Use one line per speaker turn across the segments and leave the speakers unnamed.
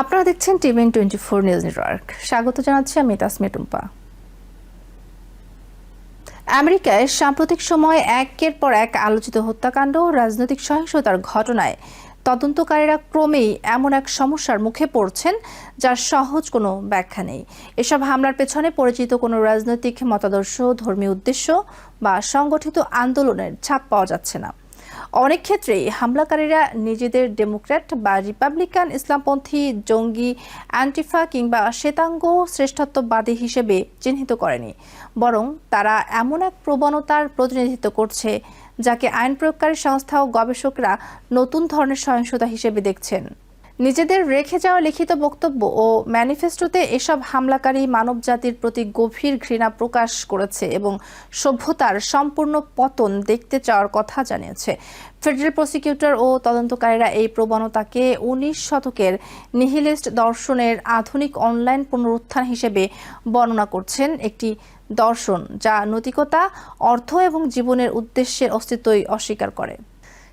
আপনারা দেখছেন TVN twenty four news network. স্বাগত জানাচ্ছি আমি তাসমি টুম্পা। আমেরিকায় সাম্প্রতিক সময়ে একের পর এক আলোচিত হত্যাকাণ্ড, রাজনৈতিক সহিংসতার ঘটনায় তদন্তকারীরা ক্রমেই এমন এক সমস্যার মুখে পড়ছেন, যার সহজ কোনো ব্যাখ্যা নেই। এসব হামলার পেছনে পরিচিত কোনো রাজনৈতিক মতাদর্শ, ধর্মীয় উদ্দেশ্য বা সংগঠিত আন্দোলনের ছাপ পাওয়া যাচ্ছে না। অনেক ক্ষেত্রেই হামলাকারীরা নিজেদের ডেমোক্র্যাট বা রিপাবলিকান ইসলামপন্থী জঙ্গি অ্যান্টিফা কিংবা শ্বেতাঙ্গ শ্রেষ্ঠত্ববাদী হিসেবে চিহ্নিত করেনি। বরং তারা এমন এক প্রবণতার প্রতিনিধিত্ব করছে, যাকে আইন প্রয়োগকারী সংস্থা ও গবেষকরা নতুন ধরনের সহিংসতা হিসেবে দেখছেন। নিজেদের রেখে যাওয়া লিখিত বক্তব্য ও ম্যানিফেস্টোতে এসব হামলাকারী মানবজাতির প্রতি গভীর ঘৃণা প্রকাশ করেছে এবং সভ্যতার সম্পূর্ণ পতন দেখতে চাওয়ার কথা জানিয়েছে। ফেডারেল প্রসিকিউটর ও তদন্তকারীরা এই প্রবণতাকে উনিশ শতকের নিহিলিস্ট দর্শনের আধুনিক অনলাইন পুনরুত্থান হিসেবে বর্ণনা করছেন একটি দর্শন যা নৈতিকতা, অর্থ এবং জীবনের উদ্দেশ্যের অস্তিত্বই অস্বীকার করে।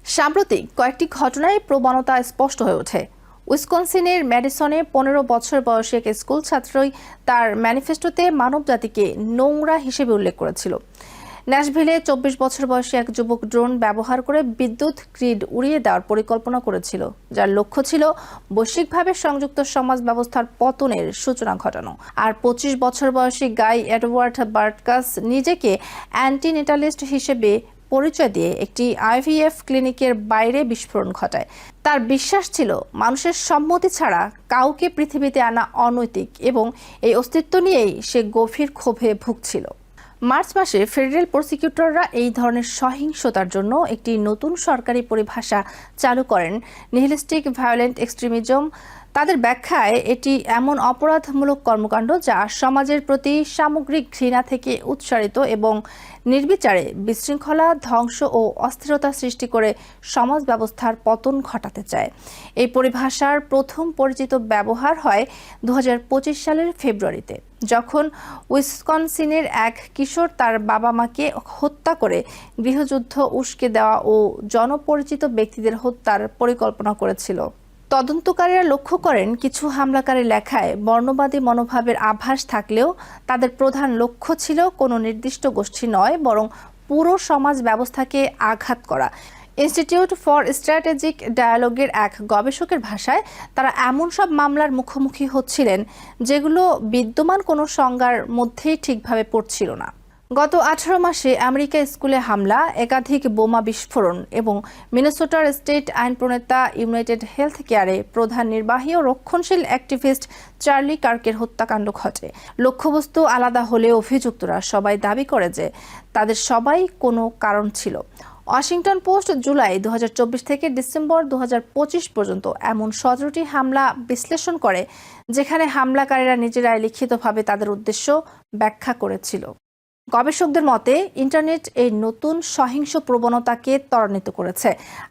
সাম্প্রতিক কয়েকটি ঘটনায় প্রবণতা স্পষ্ট হয়ে ওঠে। উইসকনসিনের ম্যাডিসনে পনেরো বছর বয়সী এক স্কুল ছাত্রই তার ম্যানিফেস্টোতে মানবজাতিকে নোংরা হিসেবে উল্লেখ করেছিল। ন্যাশভিলে চব্বিশ বছর বয়সী এক যুবক ড্রোন ব্যবহার করে বিদ্যুৎ গ্রিড উড়িয়ে দেওয়ার পরিকল্পনা করেছিল, যার লক্ষ্য ছিল বৈশ্বিকভাবে সংযুক্ত সমাজ ব্যবস্থার পতনের সূচনা ঘটানো। আর পঁচিশ বছর বয়সী গাই এডওয়ার্ড বার্টকাস নিজেকে অ্যান্টিনেটালিস্ট হিসেবে পরিচয় দিয়ে একটি আইভিএফ ক্লিনিকের বাইরে বিস্ফোরণ ঘটায়। তার বিশ্বাস ছিল, মানুষের সম্মতি ছাড়া কাউকে পৃথিবীতে আনা অনৈতিক এবং এই অস্তিত্ব নিয়েই সে গভীর ক্ষোভে ভুগছিল। মার্চ মাসে ফেডারেল প্রসিকিউটররা এই ধরনের সহিংসতার জন্য একটি নতুন সরকারি পরিভাষা চালু করেন। নিহিলিস্টিক ভায়োলেন্ট এক্সট্রিমিজম, তাদের ব্যাখ্যায় এটি এমন অপরাধমূলক কর্মকাণ্ড যা সমাজের প্রতি সামগ্রিক ঘৃণা থেকে উৎসারিত এবং নির্বিচারে বিশৃঙ্খলা, ধ্বংস ও অস্থিরতা সৃষ্টি করে সমাজ ব্যবস্থার পতন ঘটাতে চায়। এই পরিভাষার প্রথম পরিচিত ব্যবহার হয় দু হাজার পঁচিশ সালের ফেব্রুয়ারিতে। যখন উইসকনসিনের এক কিশোর তার বাবা মাকে হত্যা করে গৃহযুদ্ধ উস্কে দেওয়া ও জনপরিচিত ব্যক্তিদের হত্যার পরিকল্পনা করেছিল। তদন্তকারীরা লক্ষ্য করেন, কিছু হামলাকারী লেখায় বর্ণবাদী মনোভাবের আভাস থাকলেও তাদের প্রধান লক্ষ্য ছিল কোনো নির্দিষ্ট গোষ্ঠী নয়, বরং পুরো সমাজ ব্যবস্থাকে আঘাত করা। ইনস্টিটিউট ফর স্ট্র্যাটেজিক ডায়ালগের এক গবেষকের ভাষায় তারা এমন সব মামলার মুখোমুখি হচ্ছিলেন যেগুলো বিদ্যমান কোনো সংজ্ঞার মধ্যেই ঠিকভাবে পড়ছিল না। গত আঠারো মাসে আমেরিকা স্কুলে হামলা, একাধিক বোমা বিস্ফোরণ এবং মিনেসোটার স্টেট আইন প্রণেতা ইউনাইটেড হেলথ কেয়ারে প্রধান নির্বাহী ও রক্ষণশীল অ্যাক্টিভিস্ট চার্লি কার্কের হত্যাকাণ্ড ঘটে। লক্ষ্যবস্তু আলাদা হলেও অভিযুক্তরা সবাই দাবি করে যে তাদের সবাই কোনো কারণ ছিল। ওয়াশিংটন পোস্ট জুলাই দু হাজার চব্বিশ থেকে ডিসেম্বর দু হাজার পঁচিশ পর্যন্ত এমন সতেরোটি হামলা বিশ্লেষণ করে, যেখানে হামলাকারীরা নিজেরাই লিখিতভাবে তাদের উদ্দেশ্য ব্যাখ্যা করেছিল। গবেষকদের মতে, ইন্টারনেট এই নতুন সহিংস প্রবণতাকে ত্বরান্বিত করেছে।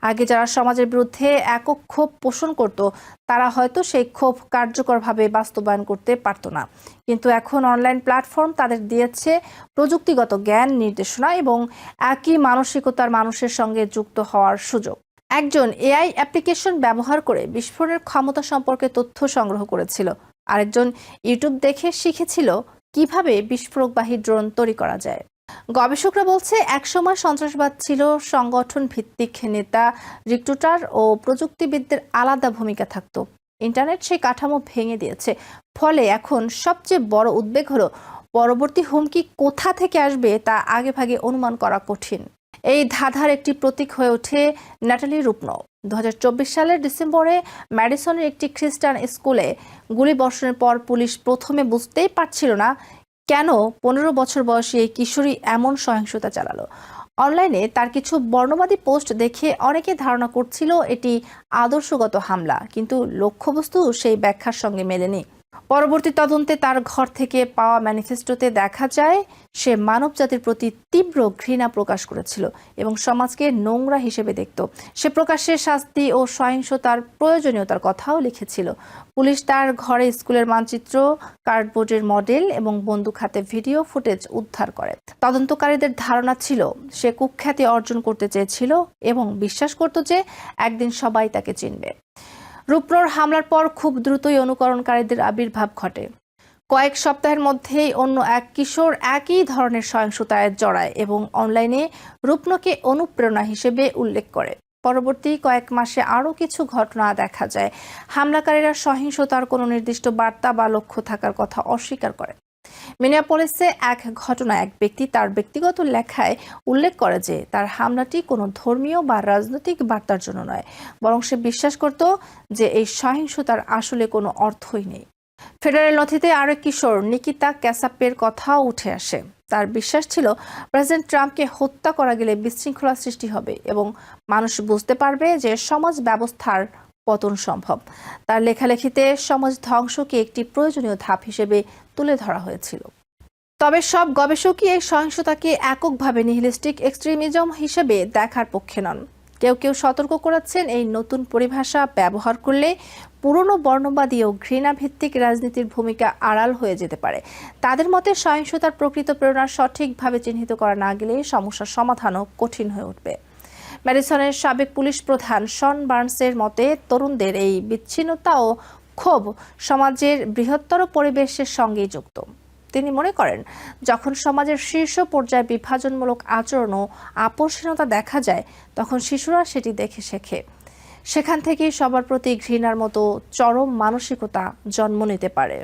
আগে যারা সমাজের বিরুদ্ধে একক ক্ষোভ পোষণ করত, তারা হয়তো সেই ক্ষোভ কার্যকরভাবে বাস্তবায়ন করতে পারত না। কিন্তু এখন অনলাইন প্ল্যাটফর্ম তাদের দিয়েছে প্রযুক্তিগত জ্ঞান, নির্দেশনা এবং একই মানসিকতার মানুষের সঙ্গে যুক্ত হওয়ার সুযোগ। একজন এআই অ্যাপ্লিকেশন ব্যবহার করে বিস্ফোরণের ক্ষমতা সম্পর্কে তথ্য সংগ্রহ করেছিল। আরেকজন ইউটিউব দেখে শিখেছিল কীভাবে বিস্ফোরকবাহী ড্রোন তৈরি করা যায়? গবেষকরা বলছে একসময় সন্ত্রাসবাদ ছিল সংগঠন ভিত্তিক নেতা, রিক্রুটার ও প্রযুক্তিবিদদের আলাদা ভূমিকা থাকত। ইন্টারনেট সেই কাঠামো ভেঙে দিয়েছে। ফলে এখন সবচেয়ে বড় উদ্বেগ হলো, পরবর্তী হুমকি কোথা থেকে আসবে তা আগেভাগে অনুমান করা কঠিন। এই ধাঁধার একটি প্রতীক হয়ে ওঠে ন্যাটালি রূপনও। দু সালের ডিসেম্বরে ম্যাডিসনের একটি খ্রিস্টান স্কুলে গুলি বর্ষণের পর পুলিশ প্রথমে বুঝতেই পারছিল না কেন পনেরো বছর বয়সী এই কিশোরী এমন সহিংসতা চালালো। অনলাইনে তার কিছু বর্ণবাদী পোস্ট দেখে অনেকে ধারণা করছিল এটি আদর্শগত হামলা, কিন্তু লক্ষ্যবস্তু সেই ব্যাখ্যার সঙ্গে মেলেনি। পরবর্তী তদন্তে তার ঘর থেকে পাওয়া ম্যানিফেস্টোতে দেখা যায়, সে মানব জাতির প্রতি তীব্র ঘৃণা প্রকাশ করেছিল এবং সমাজকে নোংরা হিসেবে দেখত। সে প্রকাশ্যে শাস্তি ও সহিংসতার প্রয়োজনীয়তার কথাও লিখেছিল। পুলিশ তার ঘরে স্কুলের মানচিত্র, কার্ডবোর্ডের মডেল এবং বন্দুক হাতে ভিডিও ফুটেজ উদ্ধার করে। তদন্তকারীদের ধারণা ছিল, সে কুখ্যাতি অর্জন করতে চেয়েছিল এবং বিশ্বাস করত যে একদিন সবাই তাকে চিনবে। রূপনোর হামলার পর খুব দ্রুতই অনুকরণকারীদের আবির্ভাব ঘটে। কয়েক সপ্তাহের মধ্যেই অন্য এক কিশোর একই ধরনের সহিংসতায় জড়ায় এবং অনলাইনে রূপনকে অনুপ্রেরণা হিসেবে উল্লেখ করে। পরবর্তী কয়েক মাসে আরও কিছু ঘটনা দেখা যায়। হামলাকারীরা সহিংসতার কোনো নির্দিষ্ট বার্তা বা লক্ষ্য থাকার কথা অস্বীকার করে। মিনিয়াপলিসে এক ঘটনায় এক ব্যক্তি তার ব্যক্তিগত লেখায় উল্লেখ করে যে তার হামলাটি কোনো ধর্মীয় বা রাজনৈতিক বার্তার জন্য নয়, বরং সে বিশ্বাস করত যে এই সহিংসতার আসলে কোনো অর্থই নেই। ফেডারেল নথিতে আরেক কিশোর, নিকিতা ক্যাসাপের কথাও উঠে আসে। তার বিশ্বাস ছিল, প্রেসিডেন্ট ট্রাম্পকে হত্যা করা গেলে বিশৃঙ্খলা সৃষ্টি হবে এবং মানুষ বুঝতে পারবে যে সমাজ ব্যবস্থার পতন সম্ভব। তার লেখালেখিতে সমাজ ধ্বংসকে একটি প্রয়োজনীয় ধাপ হিসেবে তুলে ধরা হয়েছিল। তবে সব গবেষকই এই সহিংসতাকে এককভাবে নিহিলিস্টিক এক্সট্রিমিজম হিসেবে দেখার পক্ষে নন। কেউ কেউ সতর্ক করেছেন এই নতুন পরিভাষা ব্যবহার করলে পুরনো বর্ণবাদী ও ঘৃণাভিত্তিক রাজনীতির ভূমিকা আড়াল হয়ে যেতে পারে। তাদের মতে সহিংসতার প্রকৃত প্রেরণা সঠিকভাবে চিহ্নিত করা না গেলে সমস্যার সমাধানও কঠিন হয়ে উঠবে। ম্যাডিসনের সাবেক পুলিশ প্রধান শন বার্নসের মতে, তরুণদের এই বিচ্ছিন্নতা ও ক্ষোভ সমাজের বৃহত্তর পরিবেশের সঙ্গেই যুক্ত। তিনি মনে করেন, যখন সমাজের শীর্ষ পর্যায়ে বিভাজনমূলক আচরণ ও আপোষহীনতা দেখা যায়, তখন শিশুরা সেটি দেখে শেখে। সেখান থেকেই সবার প্রতি ঘৃণার মতো চরম মানসিকতা জন্ম নিতে পারে।